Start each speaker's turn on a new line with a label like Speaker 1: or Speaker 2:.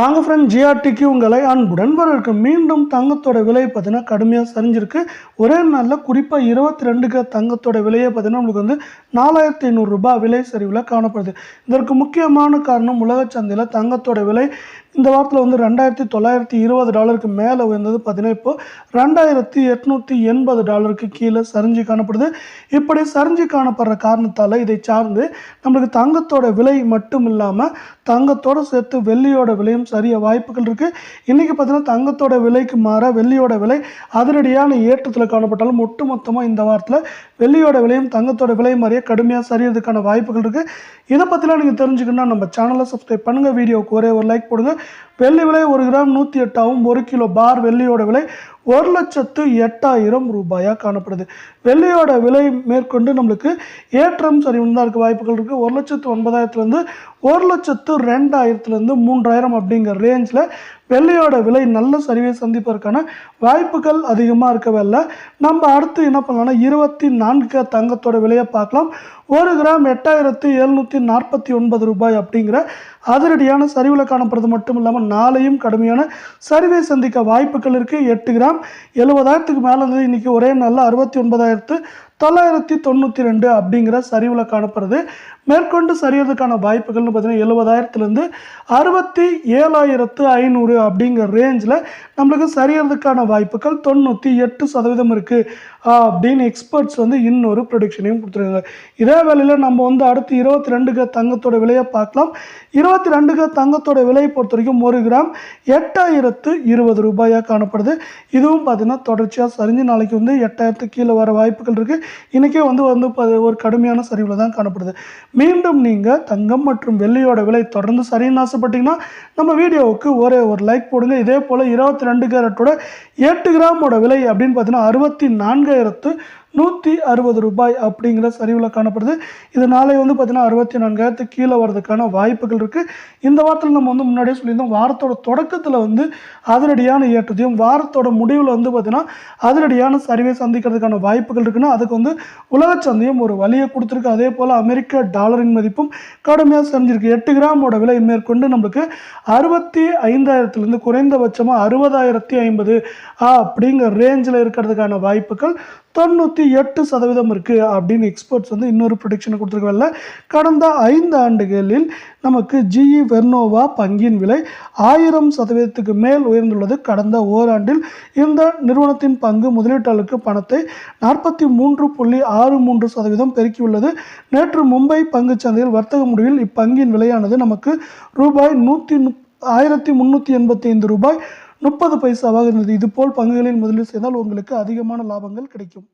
Speaker 1: வாங்க ஃப்ரெண்ட் ஜிஆர்டிக்கு உங்களை அன்புடன் வரவேற்கும் மீண்டும் தங்கத்தோட விலை பார்த்தீங்கன்னா கடுமையாக சரிஞ்சிருக்கு. ஒரே நாளில் குறிப்பாக இருபத்தி ரெண்டுக்கு தங்கத்தோட விலையை பார்த்தீங்கன்னா உங்களுக்கு வந்து நாலாயிரத்தி ஐநூறுரூபா விலை சரிவில் காணப்படுது. இதற்கு முக்கியமான காரணம் உலக சந்தையில் தங்கத்தோட விலை. இந்த வாரத்தில் வந்து ரெண்டாயிரத்தி தொள்ளாயிரத்தி இருபது டாலருக்கு மேலே உயர்ந்தது பார்த்தீங்கன்னா இப்போ ரெண்டாயிரத்தி எட்நூற்றி எண்பது டாலருக்கு கீழே சரிஞ்சு காணப்படுது. இப்படி சரிஞ்சு காணப்படுற காரணத்தால் இதை சார்ந்து நம்மளுக்கு தங்கத்தோட விலை மட்டும் இல்லாமல் தங்கத்தோடு சேர்த்து வெள்ளியோட விலையும் சரிய வாய்ப்புகள் இருக்குது இன்றைக்கி பார்த்தீங்கன்னா தங்கத்தோட விலைக்கு மாற வெள்ளியோட விலை அதிரடியான ஏற்றத்தில் காணப்பட்டாலும் ஒட்டுமொத்தமாக இந்த வாரத்தில் வெள்ளியோட விலையும் தங்கத்தோட விலை மாதிரியே கடுமையாக சரியறதுக்கான வாய்ப்புகள் இருக்குது இதை பற்றிலாம் நீங்கள் தெரிஞ்சுக்கணும்னா நம்ம சேனலை சப்ஸ்கிரைப் பண்ணுங்கள் வீடியோவுக்கு ஒரே ஒரு லைக் போடுங்க. வெள்ளி விலை ஒரு கிராம் நூற்றி எட்டாகவும் ஒரு கிலோ பார் வெள்ளியோட விலை ஒரு லட்சத்து எட்டாயிரம் ரூபாயாக காணப்படுது. வெள்ளியோட விலை மேற்கொண்டு நம்மளுக்கு ஏற்றம் சரிவுன்னு தான் இருக்க. வாய்ப்புகள் இருக்குது ஒரு லட்சத்து ஒன்பதாயிரத்துலேருந்து ஒரு லட்சத்து ரெண்டாயிரத்துலேருந்து மூன்றாயிரம் அப்படிங்கிற ரேஞ்சில் வெள்ளையோட விலை நல்ல சரிவை சந்திப்பதற்கான வாய்ப்புகள் அதிகமாக இருக்கவில்லை நம்ம அடுத்து என்ன பண்ணலாம்னா இருபத்தி நான்கு தங்கத்தோட விலையை பார்க்கலாம். ஒரு கிராம் எட்டாயிரத்து எழுநூற்றி நாற்பத்தி ஒன்பது ரூபாய் அப்படிங்கிற அதிரடியான சரிவில் காணப்படுறது மட்டும் இல்லாமல் நாளையும் கடுமையான சரிவை சந்திக்க வாய்ப்புகள் இருக்குது எட்டு கிராம் எழுபதாயிரத்துக்கு மேலே இருந்தது. இன்றைக்கி ஒரே நாளில் அறுபத்தி ஒன்பதாயிரத்து தொள்ளாயிரத்தி தொண்ணூற்றி ரெண்டு அப்படிங்கிற சரிவில் காணப்படுது. மேற்கொண்டு சரியறதுக்கான வாய்ப்புகள்னு பார்த்தீங்கன்னா எழுபதாயிரத்துலேருந்து அறுபத்தி ஏழாயிரத்து ஐநூறு அப்படிங்கிற ரேஞ்சில் நம்மளுக்கு சரியறதுக்கான வாய்ப்புகள் தொண்ணூற்றி எட்டு சதவீதம் இருக்குது அப்படின்னு எக்ஸ்பர்ட்ஸ் வந்து இன்னொரு ப்ரொடிக்ஷனையும் கொடுத்துருக்காங்க. இதே வேலையில் நம்ம வந்து அடுத்து இருபத்தி ரெண்டுக்கு தங்கத்தோட விலையை பார்க்கலாம். இருபத்தி ரெண்டுக்கு தங்கத்தோட விலையை பொறுத்த வரைக்கும் ஒரு கிராம் எட்டாயிரத்து இருபது ரூபாயாக காணப்படுது. இதுவும் பார்த்திங்கன்னா தொடர்ச்சியாக சரிஞ்சு நாளைக்கு வந்து எட்டாயிரத்து கீழே வர வாய்ப்புகள் இருக்குது இன்றைக்கே வந்து வந்து ஒரு கடுமையான சரிவில் தான் காணப்படுது. மீண்டும் நீங்கள் தங்கம் மற்றும் வெள்ளியோட விலை தொடர்ந்து சரின்னு ஆசைப்பட்டீங்கன்னா நம்ம வீடியோவுக்கு ஒரே ஒரு லைக் போடுங்க. இதே போல் இருபத்தி ரெண்டு கேரட்டோட எட்டு கிராமோட விலை அப்படின்னு பார்த்தீங்கன்னா அறுபத்தி நான்காயிரத்து நூற்றி அறுபது ரூபாய் அப்படிங்கிற சரிவில் காணப்படுது. இது நாளை வந்து பார்த்திங்கன்னா அறுபத்தி நான்காயிரத்துக்கு கீழே வரதுக்கான வாய்ப்புகள் இருக்குது இந்த வாரத்தில் நம்ம வந்து முன்னாடியே சொல்லியிருந்தோம் வாரத்தோட தொடக்கத்தில் வந்து அதிரடியான ஏற்றத்தையும் வாரத்தோட முடிவில் வந்து பார்த்திங்கன்னா அதிரடியான சரிவை சந்திக்கிறதுக்கான வாய்ப்புகள் இருக்குன்னா அதுக்கு வந்து உலக சந்தையும் ஒரு வழியை கொடுத்துருக்கு. அதே போல் அமெரிக்க டாலரின் மதிப்பும் கடுமையாக செஞ்சிருக்கு எட்டு கிராமோட விலை மேற்கொண்டு நம்மளுக்கு அறுபத்தி ஐந்தாயிரத்துலேருந்து குறைந்தபட்சமாக அறுபதாயிரத்தி ஐம்பது அப்படிங்கிற ரேஞ்சில் இருக்கிறதுக்கான வாய்ப்புகள் தொண்ணூற்றி எட்டு சதவீதம் இருக்குது அப்படின்னு எக்ஸ்பர்ட்ஸ் வந்து இன்னொரு ப்ரொடிக்ஷனை கொடுத்துருக்கல கடந்த ஐந்து ஆண்டுகளில் நமக்கு ஜிஇ வெர்னோவா பங்கின் விலை ஆயிரம் சதவீதத்துக்கு மேல் உயர்ந்துள்ளது. கடந்த ஓராண்டில் இந்த நிறுவனத்தின் பங்கு முதலீட்டாளருக்கு பணத்தை நாற்பத்தி மூன்று புள்ளி ஆறு மூன்று சதவீதம் பெருக்கியுள்ளது. நேற்று மும்பை பங்குச் சந்தையில் வர்த்தக முடிவில் இப்பங்கின் விலையானது நமக்கு ரூபாய் நூற்றி ஆயிரத்தி முந்நூற்றி எண்பத்தி ஐந்து ரூபாய் முப்பது பைசாவாக இருந்தது. இதுபோல் பங்குகளில் முதலீடு செய்தால் உங்களுக்கு அதிகமான லாபங்கள் கிடைக்கும்.